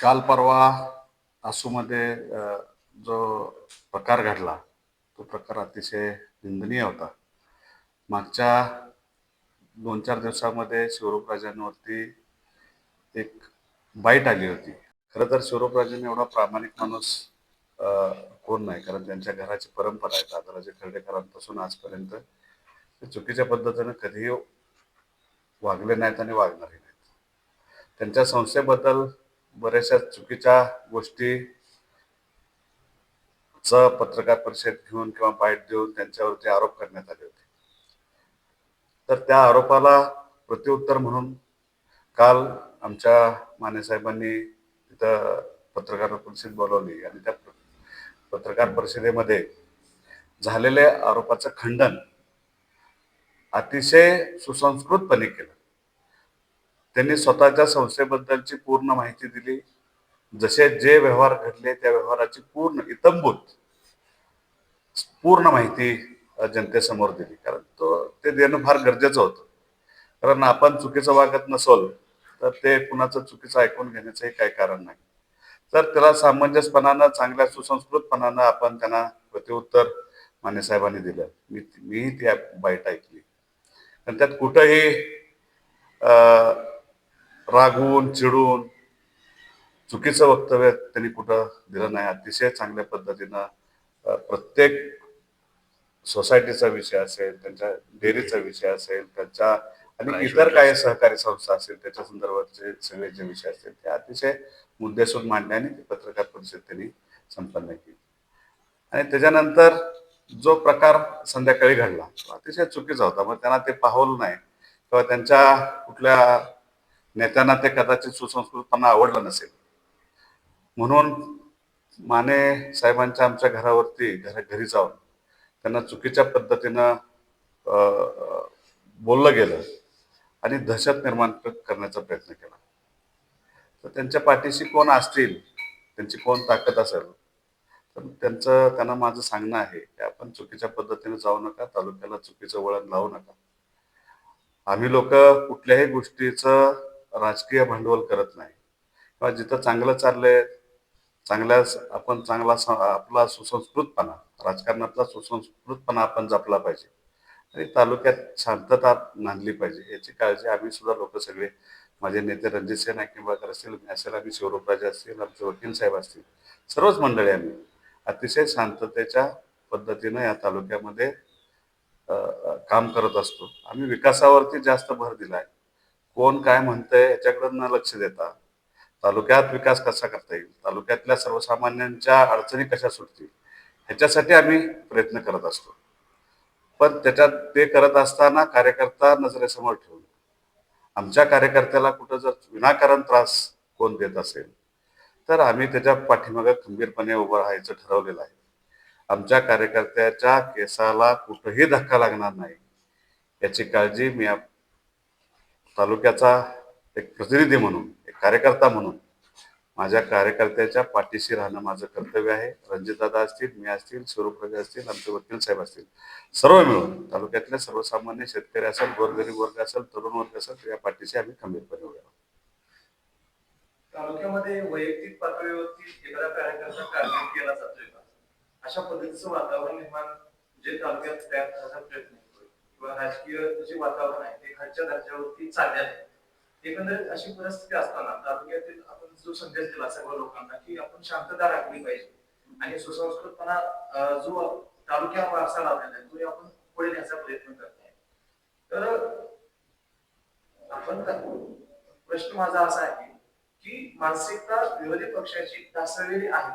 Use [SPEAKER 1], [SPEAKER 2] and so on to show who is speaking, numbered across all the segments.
[SPEAKER 1] काल परवा आसूमध्ये जो प्रकार घडला तो प्रकार अतिशय निंदनीय होता. मागच्या दोन चार दिवसामध्ये शिवरूपराजांवरती एक बाईट आली होती. खरं तर शिवरूपराजांनी एवढा प्रामाणिक माणूस कोण नाही कारण त्यांच्या घराची परंपरा आहे. दादराजे खर्डेकरांपासून आजपर्यंत ते चुकीच्या पद्धतीनं कधीही वागले नाहीत आणि वागणारही नाहीत. त्यांच्या संस्थेबद्दल बऱ्याचशा चुकीच्या गोष्टी च पत्रकार परिषद घेऊन किंवा बाईट देऊन त्यांच्यावरती आरोप करण्यात आले होते. तर त्या आरोपाला प्रत्युत्तर म्हणून काल आमच्या मानेसाहेबांनी तिथं पत्रकार परिषद बोलवली आणि त्या पत्रकार परिषदेमध्ये झालेल्या आरोपाचं खंडन अतिशय सुसंस्कृतपणे केलं. त्यांनी स्वतःच्या संस्थेबद्दलची पूर्ण माहिती दिली. जसे जे व्यवहार घडले त्या व्यवहाराची पूर्ण इतंभूत पूर्ण माहिती जनतेसमोर दिली. कारण तो ते देणं फार गरजेचं होतं. कारण आपण चुकीचं वागत नसोल तर ते कुणाचं चुकीचं ऐकून घेण्याचंही काही कारण नाही. तर त्याला सामंजस्यपणानं चांगल्या सुसंस्कृतपणानं आपण त्यांना प्रत्युत्तर माने साहेबांनी दिलं. मी मीही ती बाईट ऐकली. आणि त्यात कुठंही रागवून चिडून चुकीचं वक्तव्य त्यांनी कुठं दिलं नाही. अतिशय चांगल्या पद्धतीनं प्रत्येक सोसायटीचा विषय असेल त्यांच्या डेअरीचा विषय असेल त्यांच्या आणि इतर काही सहकारी संस्था असेल त्याच्या संदर्भातचे सगळे जे विषय असतील ते अतिशय मुद्देसूद मांडण्याने ती पत्रकार परिषद त्यांनी संपन्न केली. आणि त्याच्यानंतर जो प्रकार संध्याकाळी घडला तो अतिशय चुकीचा होता. मग त्यांना ते पाहवलं नाही. किंवा त्यांच्या कुठल्या नेत्यांना ते कदाचित सुसंस्कृतपणा आवडलं नसेल. म्हणून माने साहेबांच्या आमच्या घरावरती घरा घरी जाऊन त्यांना चुकीच्या पद्धतीनं बोललं गेलं आणि दहशत निर्माण करण्याचा प्रयत्न केला. तर त्यांच्या पाठीशी कोण असतील त्यांची कोण ताकद असेल तर त्यांचं त्यांना माझं सांगणं आहे की आपण चुकीच्या पद्धतीने जाऊ नका तालुक्याला चुकीचं वळण लावू नका. आम्ही लोक कुठल्याही गोष्टीचं राजकीय भांडवल करत नाही. किंवा जिथं चांगलं चाललंय चांगल्या आपण चांगला स- आपला सुसंस्कृतपणा राजकारणातला सुसंस्कृतपणा आपण जपला पाहिजे. आणि तालुक्यात शांतता नांदली पाहिजे. याची काळजी आम्ही सुद्धा लोक सगळे माझे नेते रणजित सिंह नाईक असतील मी असेल आम्ही शिवरूपराजे असतील आमचे वकील साहेब असतील सर्वच मंडळी आम्ही अतिशय शांततेच्या पद्धतीनं या तालुक्यामध्ये काम करत असतो. आम्ही विकासावरती जास्त भर दिला आहे कोण काय म्हणतंय याच्याकडे न लक्ष देता तालुक्यात विकास कसा करता येईल? तालुक्यातल्या सर्वसामान्यांच्या अडचणी कशा सुटतील? ह्याच्यासाठी आम्ही प्रयत्न करत असतो. पण त्याच्यात ते करत असताना कार्यकर्ता नजरेसमोर ठेवून आमच्या कार्यकर्त्याला कुठं जर विनाकारण त्रास कोण देत असेल तर आम्ही त्याच्या पाठीमागं खंबीरपणे उभं राहायचं ठरवलेलं आहे. आमच्या कार्यकर्त्याच्या केसाला कुठंही धक्का लागणार नाही. याची काळजी मी तालुक्याचा एक प्रतिनिधी म्हणून एक कार्यकर्ता म्हणून माझ्या कार्यकर्त्याच्या पाठीशी राहणं माझं कर्तव्य आहे. रणजितदादा असतील मी असतील स्वरूपराजे असतील आमचे वकील साहेब असतील. सर्व मिळून तालुक्यातले सर्वसामान्य शेतकरी असेल गोरगरीब वर्ग असेल तरुण वर्ग असेल या पाठीशी आम्ही खंबीरपणे उभे आहोत
[SPEAKER 2] तालुक्यामध्ये वैयक्तिक पातळीवरती एखादा कार्यकर्ता टार्गेट केला जातोय का? अशा पद्धतीचं वातावरण निर्माण जे तालुक्यात तयार करण्याचा प्रयत्न किंवा राजकीय जे वातावरण आहे ते खालच्या दर्जावरती चालले आहे. एकंदरीत अशी परिस्थिती असताना तालुक्यातील आपण जो संदेश दिला सर्व लोकांना की आपण शांतता राखली पाहिजे. आणि सुसंस्कृतपणा जो तालुक्या वारसा लावलेला आहे तो आपण पुढे न्यायचा प्रयत्न आहे. तर आपण प्रश्न माझा असा आहे की मानसिकता विरोधी पक्षाची ढासळलेली आहे.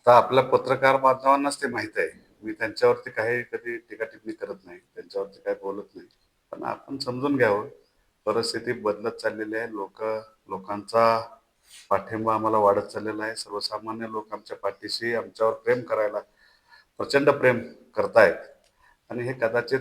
[SPEAKER 1] आता आपल्या पत्रकार बांधवांनाच ते माहीत आहे. मी त्यांच्यावरती काही कधी टीकाटिपणी करत नाही त्यांच्यावरती काही बोलत नाही. पण आपण समजून घ्यावं परिस्थिती बदलत चाललेली आहे. लोक लोकांचा पाठिंबा आम्हाला वाढत चाललेला आहे. सर्वसामान्य लोक आमच्या पाठीशी आमच्यावर प्रेम करायला प्रचंड प्रेम करतायत. आणि हे कदाचित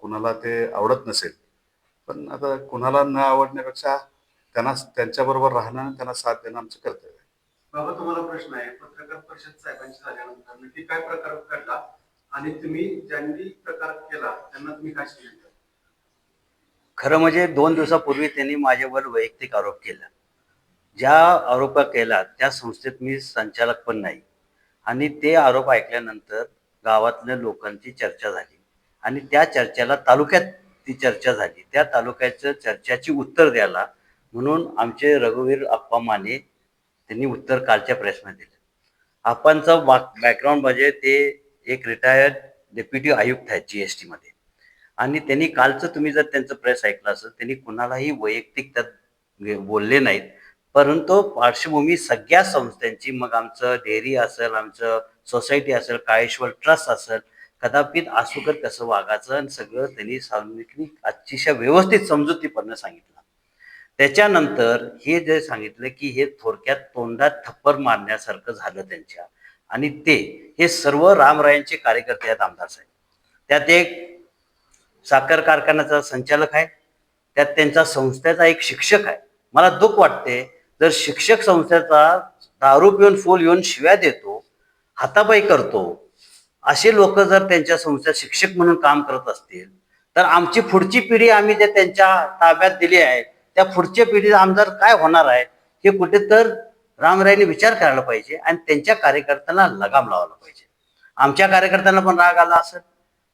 [SPEAKER 1] कुणाला ते आवडत नसेल. पण आता कुणाला न आवडण्यापेक्षा त्यांना त्यांच्याबरोबर राहणं आणि त्यांना साथ देणं आमचं कर्तव्य
[SPEAKER 3] बाबा तुम्हाला प्रश्न आहे. पत्रकार परिषद साहेबांची झाल्यानंतर नक्की काय प्रकार घडला? आणि तुम्ही ज्यांनी प्रकार केला त्यांना तुम्ही काय सांगितलं
[SPEAKER 4] खरं म्हणजे दोन दिवसापूर्वी त्यांनी माझ्यावर वैयक्तिक आरोप केला. ज्या आरोप केला त्या संस्थेत मी संचालक पण नाही. आणि ते आरोप ऐकल्यानंतर गावातल्या लोकांची चर्चा झाली. आणि त्या चर्चेला तालुक्यात ती चर्चा झाली. त्या तालुक्याच्या चर्चाची उत्तर द्यायला म्हणून आमचे रघुवीर आप्पा माने त्यांनी उत्तर कालच्या प्रेसमध्ये दिलं. आप्पांचं बॅकग्राऊंड म्हणजे ते एक रिटायर्ड डेप्युटी आयुक्त आहेत जी एस टीमध्ये आणि त्यांनी कालचं तुम्ही जर त्यांचं प्रेस ऐकलं असेल त्यांनी कुणालाही वैयक्तिक त्यात बोलले नाहीत. परंतु पार्श्वभूमी सगळ्या संस्थांची मग आमचं डेअरी असेल आमचं सोसायटी असेल काळेश्वर ट्रस्ट असेल कदापित आसूकर कसं वागायचं आणि सगळं त्यांनी सार्वजनिक अतिशय व्यवस्थित समजुतीपणे सांगितलं. त्याच्यानंतर हे जे सांगितलं की हे थोडक्यात तोंडात थप्पर मारण्यासारखं झालं त्यांच्या. आणि ते हे सर्व रामरायांचे कार्यकर्ते आहेत आमदार साहेब. त्यात एक साखर कारखान्याचा संचालक आहे. त्यात त्यांचा संस्थेचा एक शिक्षक आहे. मला दुःख वाटते जर शिक्षक संस्थेचा दारू पिऊन फुल येऊन शिव्या देतो हातापाई करतो असे लोक जर त्यांच्या संस्थेत शिक्षक म्हणून काम करत असतील तर आमची पुढची पिढी आम्ही जे त्यांच्या ताब्यात दिली आहे त्या पुढच्या पिढीचा आमदार काय होणार आहे हे कुठे तर रामरायने विचार करायला पाहिजे आणि त्यांच्या कार्यकर्त्यांना लगाम लावायला पाहिजे. आमच्या कार्यकर्त्यांना पण राग आला असेल.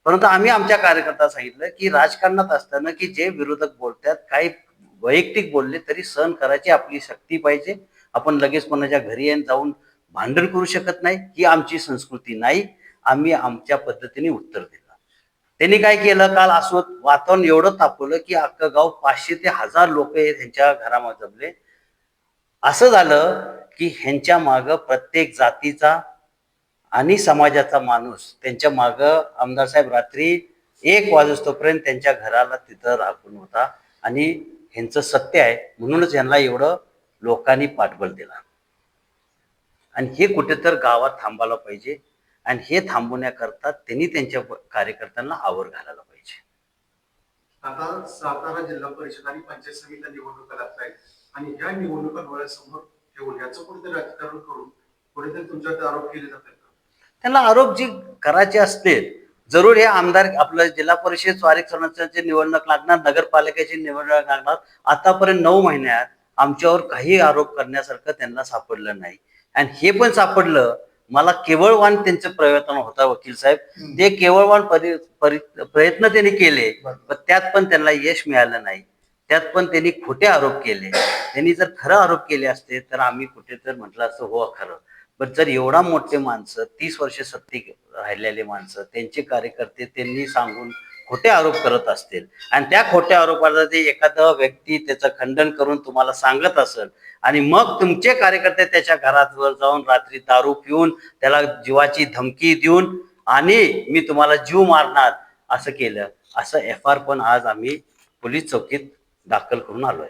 [SPEAKER 4] परंतु आम्ही आमच्या कार्यकर्ता सांगितलं की राजकारणात असताना की जे विरोधक बोलतात काही वैयक्तिक बोलले तरी सहन करायची आपली शक्ती पाहिजे. आपण लगेच कोणाच्या घरी येऊन जाऊन भांडण करू शकत नाही. ही आमची संस्कृती नाही. आम्ही आमच्या पद्धतीने उत्तर दिलं. त्यांनी काय केलं? काल असं वातावरण एवढं तापवलं की अख्खं गाव पाचशे ते हजार लोक त्यांच्या घरामध्ये जमले. असं झालं की ह्यांच्या माग प्रत्येक जातीचा आणि समाजाचा माणूस त्यांच्या मागं आमदार साहेब रात्री एक वाजतोपर्यंत त्यांच्या घराला तिथं राखून होता आणि ह्यांचं सत्य आहे म्हणूनच यांना एवढं लोकांनी पाठबळ दिला. आणि हे कुठे तर गावात थांबायला पाहिजे. आणि हे थांबवण्याकरता त्यांनी त्यांच्या कार्यकर्त्यांना आवर घालायला पाहिजे.
[SPEAKER 3] आता सातारा जिल्हा परिषद आणि पंचायत समित्या निवडणुका लागत आहेत आणि ह्या निवडणुका डोळ्यासमोर ठेवून याचं कुठेतरी राजकारण करून कुठेतरी तुमच्यावर आरोप केले जातात
[SPEAKER 4] त्यांना आरोप जे करायचे असतील जरूर हे आमदार आपलं जिल्हा परिषद स्वारिक संरक्षणाची निवडणूक लागणार नगरपालिकेची निवडणूक लागणार आतापर्यंत नऊ महिन्यात आमच्यावर काही आरोप करण्यासारखं त्यांना सापडलं नाही. आणि हे पण सापडलं मला केवळवान त्यांचे प्रयत्न होता वकील साहेब. ते केवळवान परि परि- प्रयत्न त्यांनी केले पण त्यात पण त्यांना यश मिळालं नाही. त्यात पण त्यांनी खोटे आरोप केले. त्यांनी जर खरं आरोप केले असते तर आम्ही कुठे तर म्हटलं असतं हो खरं. पण जर एवढा मोठे माणसं तीस वर्ष सत्ती राहिलेले माणसं त्यांचे कार्यकर्ते त्यांनी सांगून खोटे आरोप करत असतील. आणि त्या खोट्या आरोपाला ते एखादा व्यक्ती त्याचं खंडन करून तुम्हाला सांगत असेल आणि मग तुमचे कार्यकर्ते त्याच्या घरावर जाऊन रात्री दारू पिऊन त्याला जीवाची धमकी देऊन आणि मी तुम्हाला जीव मारणार असं केलं. असं एफ आर पण आज आम्ही पोलीस चौकीत दाखल करून आलोय.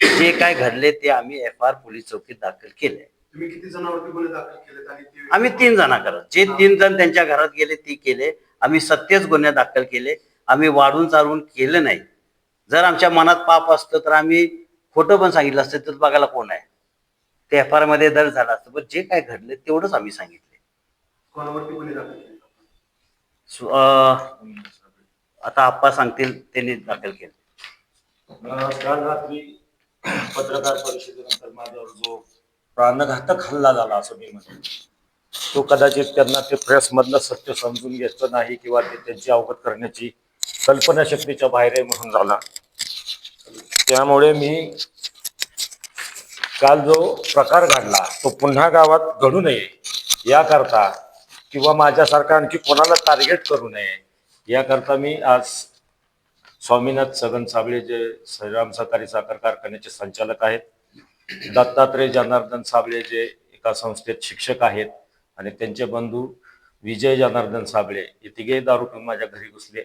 [SPEAKER 4] जे काय घडले ते आम्ही एफ आर पोलीस चौकीत दाखल केले आम्ही तीन जण करत जे तीन जण त्यांच्या घरात गेले ती केले. आम्ही सत्यच गुन्हे दाखल केले. आम्ही वाढून चालवून केलं नाही. जर आमच्या मनात पाप असतं तर आम्ही खोटं पण सांगितलं असतं तर बघायला कोण आहे? ते एफ आरमध्ये दर झालं असतं पण जे काय घडले तेवढंच आम्ही सांगितले आता आप्पा सांगतील त्यांनी दाखल केले.
[SPEAKER 5] काल रात्री पत्रकार परिषदेनंतर माझ्यावर जो प्राणघातक हल्ला झाला असं मी म्हणेन. तो कदाचित त्यांना ते प्रेसमधलं सत्य समजून घ्यायचं नाही किंवा ते त्यांची अवगत करण्याची कल्पनाशक्तीच्या बाहेर आहे म्हणून झाला. त्यामुळे मी काल जो प्रकार घडला तो पुन्हा गावात घडू नये याकरता किंवा माझ्यासारखा आणखी कोणाला टार्गेट करू नये याकरता मी आज स्वामीनाथ सगन साबळे जे श्रीराम सहकारी साखर कारखान्याचे संचालक आहेत दत्तात्रय जनार्दन साबळे जे एका संस्थेत शिक्षक आहेत आणि त्यांचे बंधू विजय जनार्दन साबळे हे तिघे दारू पिऊन माझ्या घरी घुसले.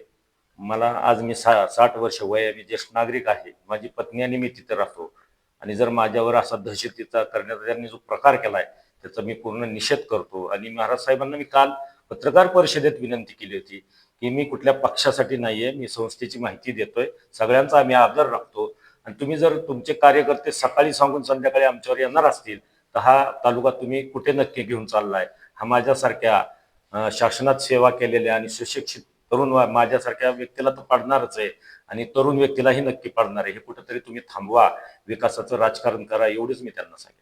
[SPEAKER 5] मला आज मी सा साठ वर्ष वय मी ज्येष्ठ नागरिक आहे. माझी पत्नी आणि मी तिथे राहतो. आणि जर माझ्यावर असा दहशतीचा करण्याचा त्यांनी जो प्रकार केलाय त्याचा मी पूर्ण निषेध करतो. आणि महाराज साहेबांना मी काल पत्रकार परिषदेत विनंती केली होती की मी कुठल्या पक्षासाठी नाहीये मी संस्थेची माहिती देतोय. सगळ्यांचा आम्ही आदर राखतो. आणि तुम्ही जर तुमचे कार्यकर्ते सकाळी सांगून संध्याकाळी आमच्यावर येणार असतील तर हा तालुका तुम्ही कुठे नक्की घेऊन चाललाय? हा माझ्यासारख्या शासनात सेवा केलेल्या आणि सुशिक्षित तरुण माझ्यासारख्या व्यक्तीला तर पडणारच आहे. आणि तरुण व्यक्तीलाही नक्की पडणार आहे. हे कुठंतरी तुम्ही थांबवा. विकासाचं राजकारण करा एवढंच मी त्यांना सांगेन.